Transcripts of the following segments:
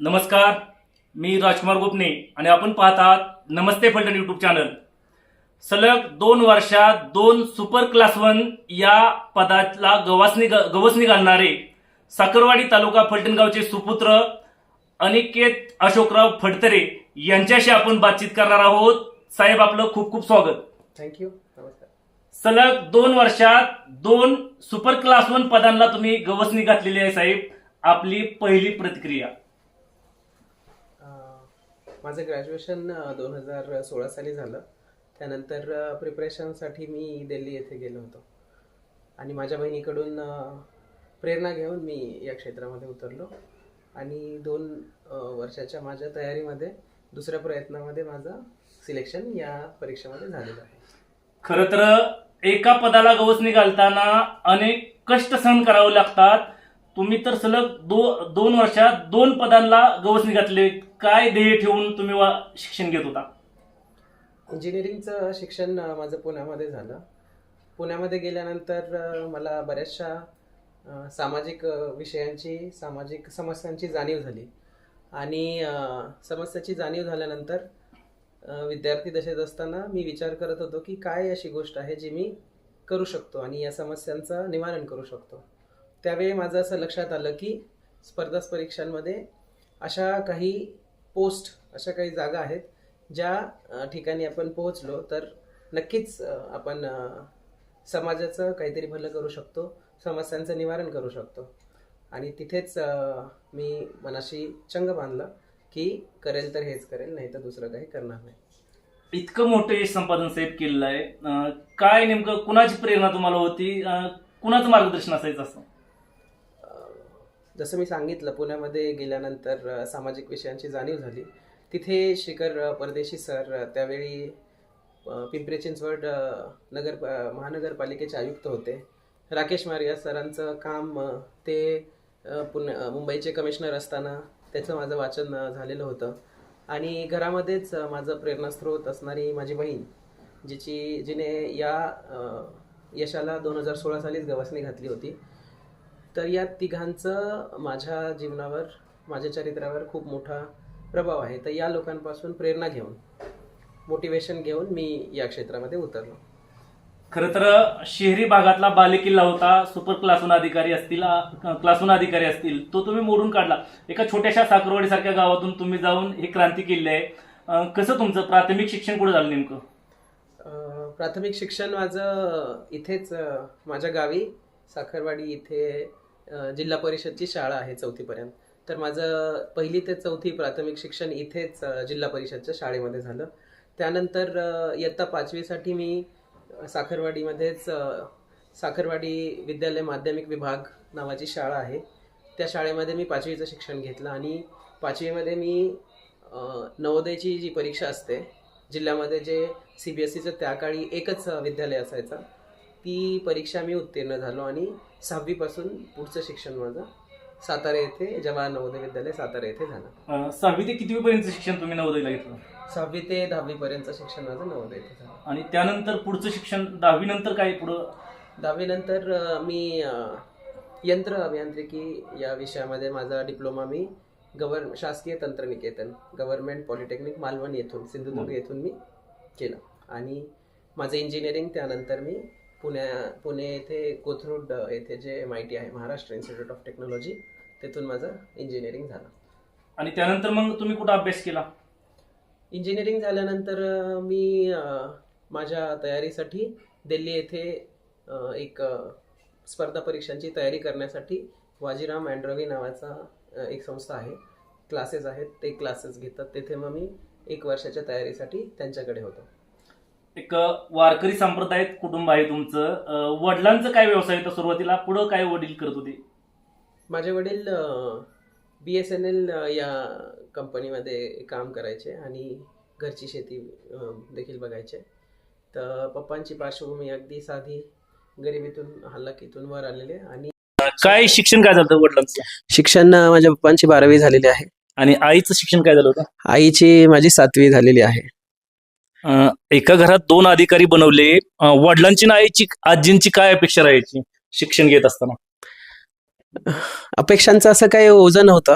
नमस्कार मी राजकुमार गोपने आणि आपण पाहतात नमस्ते फलटण युट्यूब चॅनल सलग दोन वर्षात दोन सुपर क्लास वन या पदाला गवासनी गवसणी घालणारे साखरवाडी तालुका फलटण गावचे सुपुत्र अनिकेत अशोकराव फडतरे यांच्याशी आपण बातचीत करणार आहोत. साहेब आपलं खूप खूप स्वागत. थँक्यू नमस्कार. सलग दोन वर्षात दोन सुपर क्लास वन पदांना तुम्ही गवसणी घातलेली आहे साहेब. आपली पहिली प्रतिक्रिया. माझं ग्रॅज्युएशन दोन हजार सोळा साली झालं. त्यानंतर प्रिपरेशनसाठी मी दिल्ली येथे गेलो होतो. आणि माझ्या बहिणीकडून प्रेरणा घेऊन मी या क्षेत्रामध्ये उतरलो. आणि दोन वर्षाच्या माझ्या तयारीमध्ये दुसऱ्या प्रयत्नामध्ये माझं सिलेक्शन या परीक्षेमध्ये झालेलं आहे. खरं तर एका पदाला गवस घालताना अनेक कष्ट सहन करावे लागतात. तुम्ही तर सलग दो दोन वर्षात दोन पदांना गवसणी घातले. काय ध्येय ठेवून तुम्ही वा- शिक्षण घेत होता? इंजिनिअरिंगचं शिक्षण माझं पुण्यामध्ये झालं. पुण्यामध्ये गेल्यानंतर मला बऱ्याचशा सामाजिक विषयांची सामाजिक समस्यांची जाणीव झाली. आणि समस्याची जाणीव झाल्यानंतर विद्यार्थी दशेत असताना मी विचार करत होतो की काय अशी गोष्ट आहे जी मी करू शकतो आणि या समस्यांचं निवारण करू शकतो. त्यावेळी माझं असं लक्षात आलं की स्पर्धा परीक्षांमध्ये अशा काही पोस्ट अशा काही जागा आहेत ज्या ठिकाणी आपण पोहोचलो तर नक्कीच आपण समाजाचं काहीतरी भलं करू शकतो समस्यांचं निवारण करू शकतो. आणि तिथेच मी मनाशी चंग बांधला की करेल तर हेच करेल नाही तर दुसरं काही करणार नाही. इतकं मोठं यश संपादन साहेब केलेलं आहे. काय नेमकं कुणाची प्रेरणा तुम्हाला होती? कुणाचं मार्गदर्शन असायचं असं? जसं मी सांगितलं पुण्यामध्ये गेल्यानंतर सामाजिक विषयांची जाणीव झाली. तिथे शिखर परदेशी सर त्यावेळी पिंपरी चिंचवड नगर महानगरपालिकेचे आयुक्त होते. राकेश मारिया सरांचं काम ते अ, मुंबईचे कमिशनर असताना त्याचं माझं वाचन झालेलं होतं. आणि घरामध्येच माझं प्रेरणास्त्रोत असणारी माझी बहीण जिची जिने या यशाला दोन हजार सोळा सालीच गवासणी घातली होती. तर या तिघांचं माझ्या जीवनावर माझ्या चरित्रावर खूप मोठा प्रभाव आहे. तर या लोकांपासून प्रेरणा घेऊन मोटिवेशन घेऊन मी या क्षेत्रामध्ये उतरलो. खरं तर शहरी भागातला बालेकिल्ला होता सुपर क्लासून अधिकारी असतील क्लासून अधिकारी असतील तो तुम्ही मोडून काढला. एका छोट्याशा साखरवाडी सारख्या गावातून तुम्ही जाऊन ही क्रांती केली आहे. कसं तुमचं? प्राथमिक शिक्षण कुठं झालं नेमकं? प्राथमिक शिक्षण माझं इथेच माझ्या गावी साखरवाडी इथे जिल्हा परिषदची शाळा आहे चौथीपर्यंत. तर माझं पहिली ते चौथी प्राथमिक शिक्षण इथेच जिल्हा परिषदच्या शाळेमध्ये झालं. त्यानंतर इयत्ता पाचवीसाठी मी साखरवाडीमध्येच साखरवाडी विद्यालय माध्यमिक विभाग नावाची शाळा आहे. त्या शाळेमध्ये मी पाचवीचं शिक्षण घेतलं आणि पाचवीमध्ये मी नवोदयची जी परीक्षा असते जिल्ह्यामध्ये जे सी बी एस सीचं त्या काळी एकच विद्यालय असायचं ती परीक्षा मी उत्तीर्ण झालो आणि सहावीपासून पुढचं शिक्षण माझं. सातारा येथे जवाहर नवोदय विद्यालय सातारा येथे झालं. अं, सहावी ते कितवी पर्यंत शिक्षण तुम्ही नवोदयला घेतलं? सहावी ते दहावीपर्यंतचं शिक्षण माझं नवोदय येथे झालं. आणि त्यानंतर पुढचं शिक्षण दहावी नंतर काय पुढं? दहावीनंतर अं, मी अं, यंत्र अभियांत्रिकी या विषयामध्ये माझा डिप्लोमा मी गव्हर शासकीय तंत्रनिकेतन गव्हर्नमेंट पॉलिटेक्निक मालवण येथून सिंधुदुर्ग येथून मी केलं. आणि माझं इंजिनिअरिंग त्यानंतर मी पुण्या पुणे येथे कोथरूड येथे जे एम आय टी आहे महाराष्ट्र इन्स्टिट्यूट ऑफ टेक्नॉलॉजी तेथून माझं इंजिनिअरिंग झालं. आणि त्यानंतर मग तुम्ही कुठं अभ्यास केला? इंजिनिअरिंग झाल्यानंतर मी माझ्या तयारीसाठी दिल्ली येथे एक स्पर्धा परीक्षांची तयारी करण्यासाठी वाजीराम अँड रवी नावाचा एक संस्था आहे. क्लासेस आहेत ते क्लासेस घेतात. तेथे मग मी एक वर्षाच्या तयारीसाठी त्यांच्याकडे होतो. एक वारकरी संप्रदायात कुटुंब आहे तुमचं. वडिलांचं काय व्यवसाय होता सुरुवातीला? पुढं काय वडील करत होते? माझे वडील बी एस एन एल या कंपनीमध्ये काम करायचे आणि घरची शेती देखील बघायचे. तर पप्पांची पार्श्वभूमी अगदी साधी गरिबीतून हल्लाकीतून वर आलेले आणि काय शिक्षण काय झालं वडिलांचं? शिक्षण माझ्या पप्पांची बारावी झालेली आहे. आणि आईचं शिक्षण काय झालं होतं? आईची माझी सातवी झालेली आहे. एका घरात दोन अधिकारी बनवले. वडिलांची ना आईची आजींची काय अपेक्षा राहायची शिक्षण घेत असताना? अपेक्षांचं असं काही ओझं नव्हतं.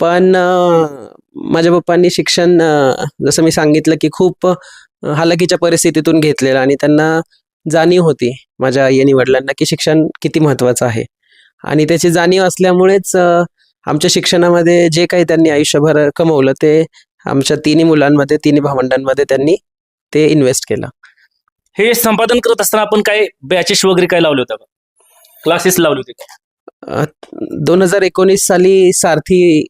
पण माझ्या पप्पांनी शिक्षण जसं मी सांगितलं की खूप हालाकीच्या परिस्थितीतून घेतलेलं आणि त्यांना जाणीव होती माझ्या आई आणि वडिलांना की शिक्षण किती महत्त्वाचं आहे. आणि त्याची जाणीव असल्यामुळेच आमच्या शिक्षणामध्ये जे काही त्यांनी आयुष्यभर कमवलं ते आमच्या तिन्ही मुलांमध्ये तिन्ही भावंडांमध्ये त्यांनी ते इन्व्हेस्ट केलं. हे संपादन करत असताना आपण काय बॅचेस वगैरे काय लावले होते? क्लासेस लावले होते? दोन हजार एकोणीस साली सारथी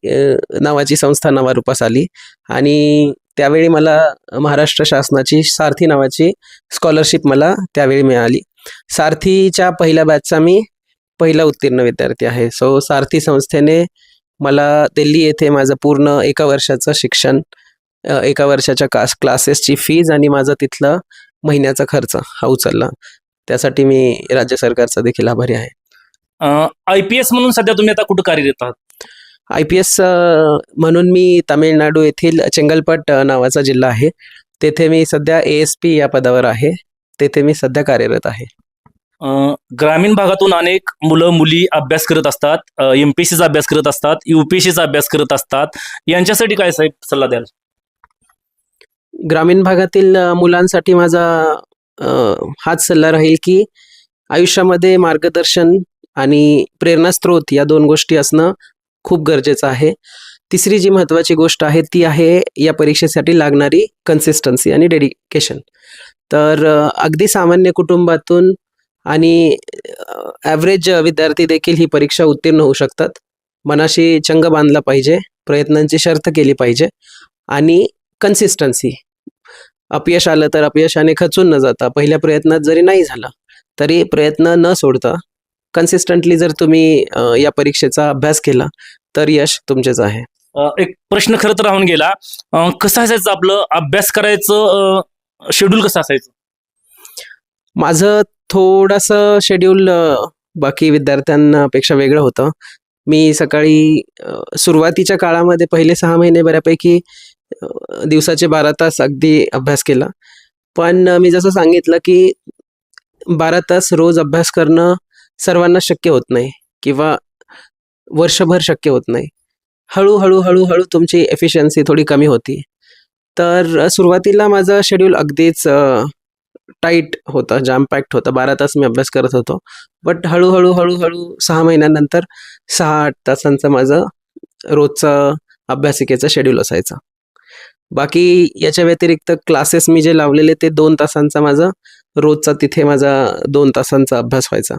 नावाची संस्था नवारूपास आली. आणि त्यावेळी मला महाराष्ट्र शासनाची सारथी नावाची स्कॉलरशिप मला त्यावेळी मिळाली. सारथीच्या पहिल्या बॅचचा मी पहिला उत्तीर्ण विद्यार्थी आहे. सो सारथी संस्थेने मला दिल्ली येथे माझं पूर्ण एका वर्षाचं शिक्षण एका वर्षाच्या क्लास क्लासेसची फीज आणि माझा तिथलं महिन्याचा खर्च हा उचलला. त्यासाठी मी राज्य सरकारचा देखील आभारी आहे. आय पी एस म्हणून सध्या तुम्ही आता कुठं कार्यरत आहात? आय पी एस म्हणून मी तामिळनाडू येथील चेंगलपट नावाचा जिल्हा आहे. तेथे मी सध्या ए एस पी या पदावर आहे. तेथे मी सध्या कार्यरत आहे. ग्रामीण भागातून अनेक मुलं मुली अभ्यास करत असतात एम पी चा अभ्यास करत असतात युपीएससीचा अभ्यास करत असतात. यांच्यासाठी काय साहेब सल्ला द्याल? ग्रामीण भागातील मुलांसाठी माझा हाच सल्ला राहील की आयुष्यामध्ये मार्गदर्शन आणि प्रेरणास्त्रोत या दोन गोष्टी असणं खूप गरजेचं आहे. तिसरी जी महत्त्वाची गोष्ट आहे ती आहे या परीक्षेसाठी लागणारी कन्सिस्टन्सी आणि डेडिकेशन तर अगदी सामान्य कुटुंबातून आणि ॲव्हरेज विद्यार्थी देखील ही परीक्षा उत्तीर्ण होऊ शकतात. मनाशी चंग बांधला पाहिजे प्रयत्नांची शर्त केली पाहिजे आणि कन्सिस्टन्सी अपयश आलं तर अपयशाने खचून न जाता पहिल्या प्रयत्नात जरी नाही झालं तरी प्रयत्न न सोडता कन्सिस्टंटली जर तुम्ही या परीक्षेचा अभ्यास केला तर यश तुमचेच आहे. एक प्रश्न खरं तर राहून गेला. कसं असायचं आपलं? अभ्यास करायचं शेड्यूल कसं असायचं? माझं थोडंसं शेड्यूल बाकी विद्यार्थ्यांपेक्षा वेगळं होतं. मी सकाळी सुरुवातीच्या काळामध्ये पहिले सहा महिने बऱ्यापैकी दिवसाचे बारा तास अगदी अभ्यास केला. पण मी जसं सांगितलं की बारा तास रोज अभ्यास करणं सर्वांना शक्य होत नाही किंवा वर्षभर शक्य होत नाही. हळूहळू हळूहळू तुमची एफिशियन्सी थोडी कमी होती. तर सुरुवातीला माझं शेड्यूल अगदीच टाईट होतं जाम पॅक्ट होतं. बारा तास मी अभ्यास करत होतो. बट हळूहळू हळूहळू सहा महिन्यानंतर सहा आठ तासांचं माझं रोजचं अभ्यासिकेचं शेड्यूल असायचं. बाकी याच्या व्यतिरिक्त क्लासेस मी जे लावलेले ते दोन तासांचा माझा रोजचा तिथे माझा दोन तासांचा अभ्यास व्हायचा.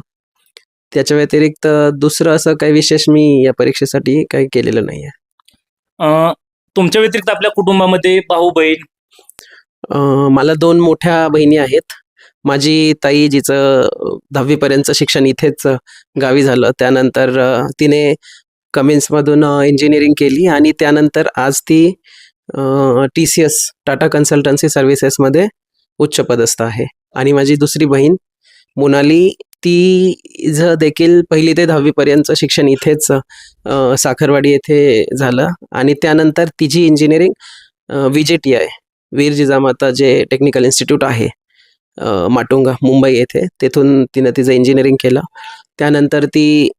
त्याच्या व्यतिरिक्त दुसरं असं काही विशेष मी या परीक्षेसाठी काही केलेलं नाही आहे तुमच्या व्यतिरिक्त आपल्या कुटुंबामध्ये भाऊ बहीण मला दोन मोठ्या बहिणी आहेत. माझी ताई जिचं दहावीपर्यंतचं शिक्षण इथेच गावी झालं. त्यानंतर तिने कमिन्समधून इंजिनिअरिंग केली आणि त्यानंतर आज ती T C S Tata consultancy सर्व्हिसेसमध्ये उच्च पदस्थ आहे. आणि माझी दुसरी बहीण मोनाली ती ज देखील पहिली ते दहावीपर्यंतचं शिक्षण इथेच साखरवाडी येथे झालं. आणि त्यानंतर तिची engineering V J T I Veer Jijamata जे टेक्निकल इन्स्टिट्यूट आहे माटुंगा मुंबई येथे तेथून तिनं तिचं इंजिनिअरिंग केलं. त्यानंतर ती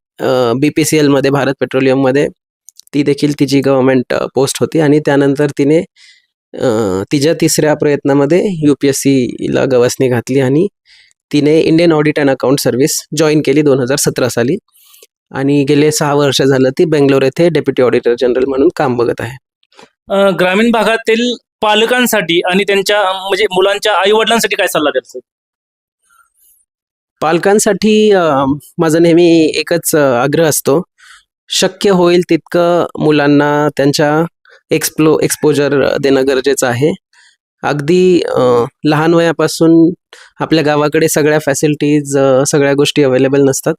बी पी सी एलमध्ये भारत पेट्रोलियममध्ये ती देखील तिची गव्हर्मेंट पोस्ट होती आणि त्यानंतर तिने तिच्या तिसऱ्या प्रयत्नामध्ये यू पी एस सीला गवसणी घातली आणि तिने Indian audit and account service join केली दोन हजार सतरा साली. आणि गेले सहा वर्ष झालं ती बेंगलोर येथे डेप्युटी ऑडिटर जनरल म्हणून काम बघत आहे. ग्रामीण भागातील पालकांसाठी आणि त्यांच्या म्हणजे मुलांच्या आई वडिलांसाठी काय सल्ला द्यायचा पालकांसाठी माझा नेहमी एकच आग्रह असतो. शक्य होईल तितकं मुलांना त्यांच्या एक्सप्लो एक्सपोजर देणं गरजेचं आहे. अगदी लहान वयापासून आपल्या गावाकडे सगळ्या फॅसिलिटीज सगळ्या गोष्टी अवेलेबल नसतात.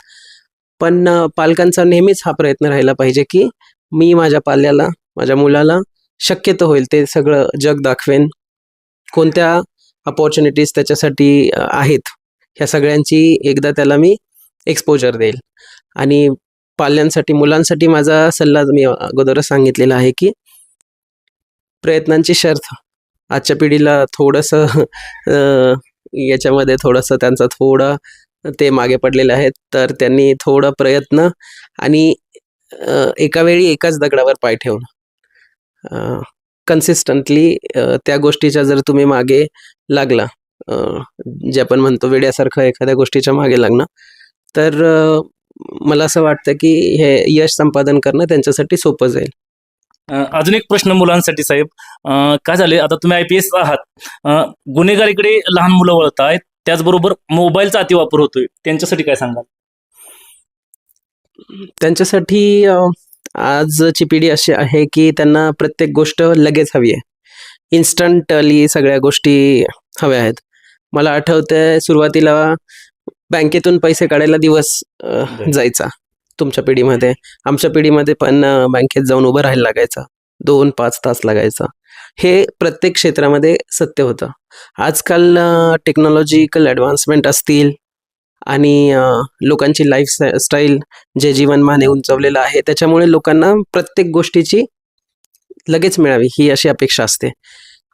पण पालकांचा नेहमीच हा प्रयत्न राहिला पाहिजे की मी माझ्या पाल्याला माझ्या मुलाला शक्यतो होईल ते सगळं जग दाखवेन. कोणत्या अपॉर्च्युनिटीज त्याच्यासाठी आहेत ह्या सगळ्यांची एकदा त्याला मी एक्सपोजर देईल. आणि पाल्यांसाठी मुलांसाठी माझा सल्ला मी अगोदरच सांगितलेला आहे की प्रयत्नांची शर्त आजच्या पिढीला थोडंसं याच्यामध्ये थोडंसं त्यांचा थोडं ते मागे पडलेले आहेत तर त्यांनी थोडं प्रयत्न आणि एका वेळी एकाच दगडावर पाय ठेवणं. कन्सिस्टंटली त्या गोष्टीच्या जर तुम्ही मागे लागला जे आपण म्हणतो वेड्यासारखं एखाद्या गोष्टीच्या मागे लागणं तर मला असं वाटतं की हे यश संपादन करणं त्यांच्यासाठी सोपं जाईल. अजून एक प्रश्न मुलांसाठी साहेब. काय झाले आता तुम्ही आय पी एस आहात. गुन्हेगारीकडे लहान मुलं वळत आहेत त्याचबरोबर मोबाईलचा अतिवापर होतोय. त्यांच्यासाठी काय सांगाल? त्यांच्यासाठी आजची पिढी अशी आहे की त्यांना प्रत्येक गोष्ट लगेच हवी आहे. इन्स्टंटली सगळ्या गोष्टी हव्या आहेत. मला आठवतंय सुरुवातीला बँकेतून पैसे काढायला दिवस. जायचा तुमच्या पिढीमध्ये. आमच्या पिढीमध्ये पण बँकेत जाऊन उभं राहायला लागायचं. दोन पाच तास लागायचं. हे प्रत्येक क्षेत्रामध्ये सत्य होतं. आजकाल टेक्नॉलॉजिकल ॲडव्हान्समेंट असतील आणि लोकांची लाईफ स्टाईल जे जीवनमान हे उंचवलेलं आहे त्याच्यामुळे लोकांना प्रत्येक गोष्टीची लगेच मिळावी ही अशी अपेक्षा असते.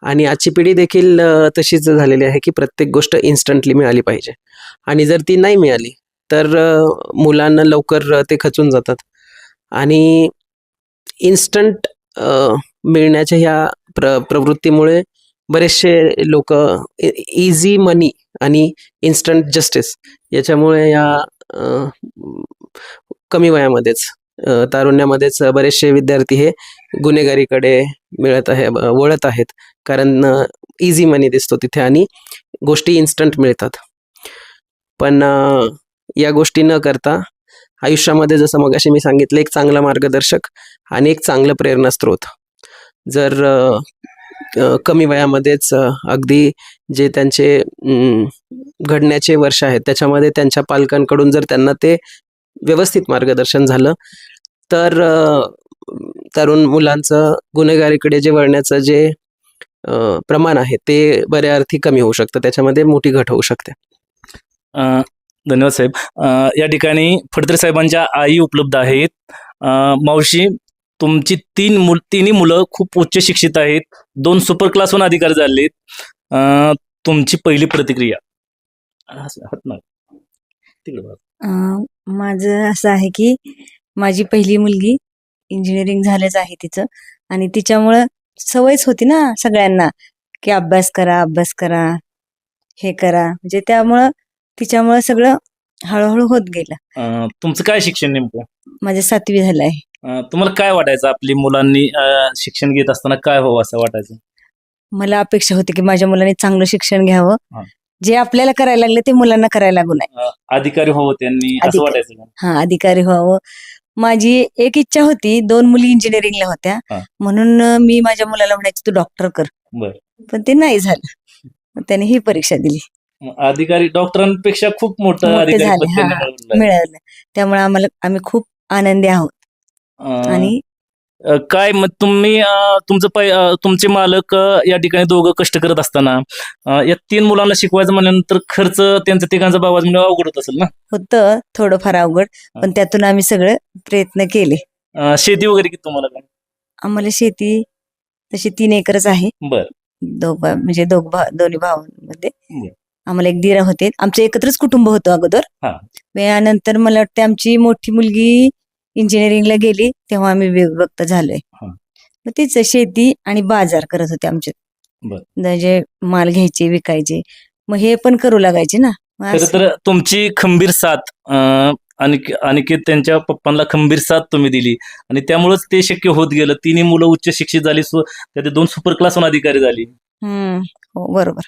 आणि आजची पिढी देखील तशीच झालेली आहे की प्रत्येक गोष्ट इन्स्टंटली मिळाली पाहिजे. आणि जर ती नाही मिळाली तर मुलांना लवकर ते खचून जातात. आणि इन्स्टंट मिळण्याच्या ह्या प्र प्रवृत्तीमुळे बरेचसे लोक इझी मनी आणि इन्स्टंट जस्टिस याच्यामुळे या कमी वयामध्येच तारुण्यामध्येच बरेचसे विद्यार्थी हे गुन्हेगारीकडे मिळत आहे वळत आहेत. कारण इझी मनी दिसतो तिथे आणि गोष्टी इन्स्टंट मिळतात. पण या गोष्टी न करता आयुष्यामध्ये जसं मगाशी मी सांगितलं एक चांगला मार्गदर्शक आणि एक चांगलं प्रेरणास्त्रोत जर कमी वयामध्येच अगदी जे त्यांचे घडण्याचे वर्ष आहेत त्याच्यामध्ये त्यांच्या पालकांकडून जर त्यांना ते व्यवस्थित मार्गदर्शन झालं तर तरुण मुलांचं गुन्हेगारीकडे जे वळण्याचं जे प्रमाण आहे ते बऱ्या अर्थी कमी होऊ शकतं त्याच्यामध्ये मोठी घट होऊ शकते. धन्यवाद साहेब. या ठिकाणी फडतरे साहेबांच्या आई उपलब्ध आहेत. मावशी तुमची तीन मुल तिन्ही मुलं खूप उच्च शिक्षित आहेत. दोन सुपर क्लासहून अधिकारी झालेत. तुमची पहिली प्रतिक्रिया. माझं असं आहे की माझी पहिली मुलगी इंजिनिअरिंग झालंच आहे तिचं. आणि तिच्यामुळं सवयच होती ना सगळ्यांना की अभ्यास करा अभ्यास करा हे करा. म्हणजे त्यामुळं तिच्यामुळं सगळं हळूहळू होत गेलं. तुमचं काय शिक्षण नेमकं? माझे सातवी झालं आहे. तुम्हाला काय वाटायचं आपली मुलांनी शिक्षण घेत असताना काय व्हावं असं वाटायचं मला अपेक्षा होती की माझ्या मुलांनी चांगलं शिक्षण. घ्यावं जे आपल्याला करायला लागले ते मुलांना करायला लागू नये अधिकारी व्हावं त्यांनी असं. वाटायचं? हा अधिकारी व्हावं माझी एक इच्छा होती दोन मुली इंजिनिअरिंगला होत्या. म्हणून मी माझ्या मुलाला म्हणायची तू डॉक्टर कर. पण ते नाही झालं त्याने ही परीक्षा दिली अधिकारी डॉक्टरांपेक्षा खूप मोठं. मिळालं त्यामुळे आम्हाला आम्ही खूप आनंदी आहोत अं, आणि? अ, काय मग तुम्ही अ, तुमचं पै अ, तुमचे मालक अ, या ठिकाणी दोघं कष्ट करत असताना अ, या तीन मुलांना शिकवायचं म्हणल्यानंतर खर्च त्यांचा तिघांचा बाबाज म्हणजे अवघड होत असेल ना? होतं थोडंफार अवघड पण त्यातून आम्ही सगळे प्रयत्न केले. अ, शेती वगैरे किती तुम्हाला काय? आम्हाला शेती तशी तीन एकरच आहे. बर. दोघ म्हणजे दोघ भाव दोन्ही भावांमध्ये. बरं. आम्हाला एक दिरा होते. आमचं एकत्रच कुटुंब होतं अगोदर. हा. मग यानंतर मला वाटतं आमची मोठी मुलगी इंजिनिअरिंगला गेली तेव्हा आम्ही विभक्त झालोय. हा. मग तीच शेती आणि बाजार करत होते आमचे. म्हणजे माल घ्यायचे विकायचे मग हे पण करू लागायचे ना. मग खरं असं- तर तुमची खंबीर साथ अ, अनिक अनिकेत त्यांच्या पप्पांना खंबीर साथ तुम्ही दिली. आणि त्यामुळेच ते शक्य होत गेलं. तिन्ही मुलं उच्च शिक्षित झाली सु- त्यात दोन सुपर क्लास अधिकारी झाली. हम्म. हो बरोबर.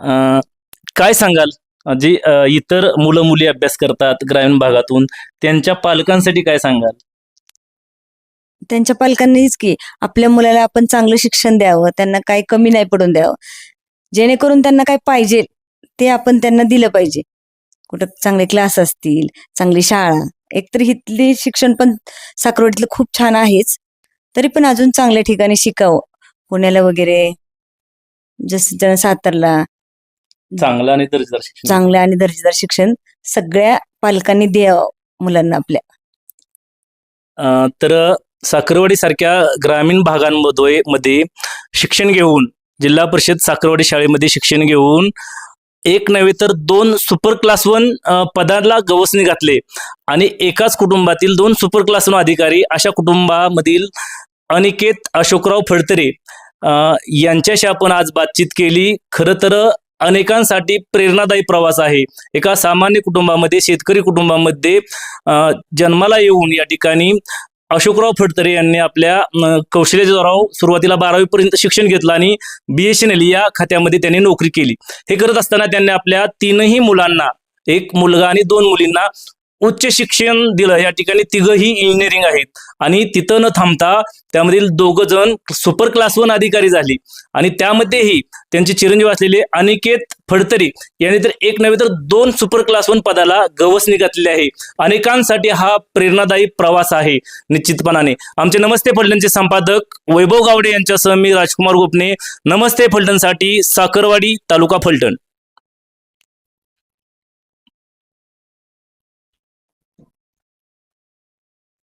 अ, काय सांगाल? जे इतर मुलं मुली अभ्यास करतात ग्रामीण भागातून त्यांच्या पालकांसाठी काय सांगाल? त्यांच्या पालकांनीच की आपल्या मुलाला आपण चांगलं शिक्षण द्यावं त्यांना काही कमी नाही पडून द्यावं. जेणेकरून त्यांना काय पाहिजे ते आपण त्यांना दिलं पाहिजे. कुठं चांगले क्लास असतील चांगली शाळा एकतर इथली शिक्षण पण साखरवाडीतलं खूप छान आहेच तरी पण अजून चांगल्या ठिकाणी शिकावं. पुण्याला वगैरे जसं ज्यांना सातारला चांगलं आणि दर्जेदार शिक्षण. चांगलं आणि दर्जेदार शिक्षण सगळ्या पालकांनी द्यावं मुलांना आपल्या. अ, तर साखरवाडी सारख्या ग्रामीण भागांमध्ये मध्ये शिक्षण घेऊन जिल्हा परिषद साखरवाडी शाळेमध्ये शिक्षण घेऊन एक नव्हे तर दोन सुपर क्लास वन अ, पदाला गवसणी घातले. आणि एकाच कुटुंबातील दोन सुपर क्लास वन अधिकारी अशा कुटुंबामधील अनिकेत अशोकराव फडतरे अ, यांच्याशी आपण आज बातचीत केली. खरं तर अनेकांसाठी प्रेरणादायी प्रवास आहे. एका सामान्य कुटुंबामध्ये शेतकरी कुटुंबामध्ये जन्माला येऊन या ठिकाणी अशोकराव फडतरे यांनी आपल्या कौशल्याच्या कौशल्य सुरुवातीला बारावीपर्यंत शिक्षण घेतलं आणि बी एस एन एल या खात्यामध्ये त्यांनी नोकरी केली. हे करत असताना त्यांनी आपल्या तीनही मुलांना एक मुलगा आणि दोन मुलींना उच्च शिक्षण दिलं. या ठिकाणी तिघही इंजिनिअरिंग आहेत. आणि तिथं न थांबता त्यामधील दोघं जण सुपर क्लास वन अधिकारी झाली. आणि त्यामध्येही त्यांचे चिरंजीव असलेले अनिकेत फडतरी यांनी तर एक नव्हे तर दोन सुपर क्लास वन पदाला गवसणी घातलेले आहे. अनेकांसाठी हा प्रेरणादायी प्रवास आहे निश्चितपणाने. आमचे नमस्ते फलटणचे संपादक वैभव गावडे यांच्यासह मी राजकुमार गोपणे नमस्ते फलटणसाठी साखरवाडी तालुका फलटण.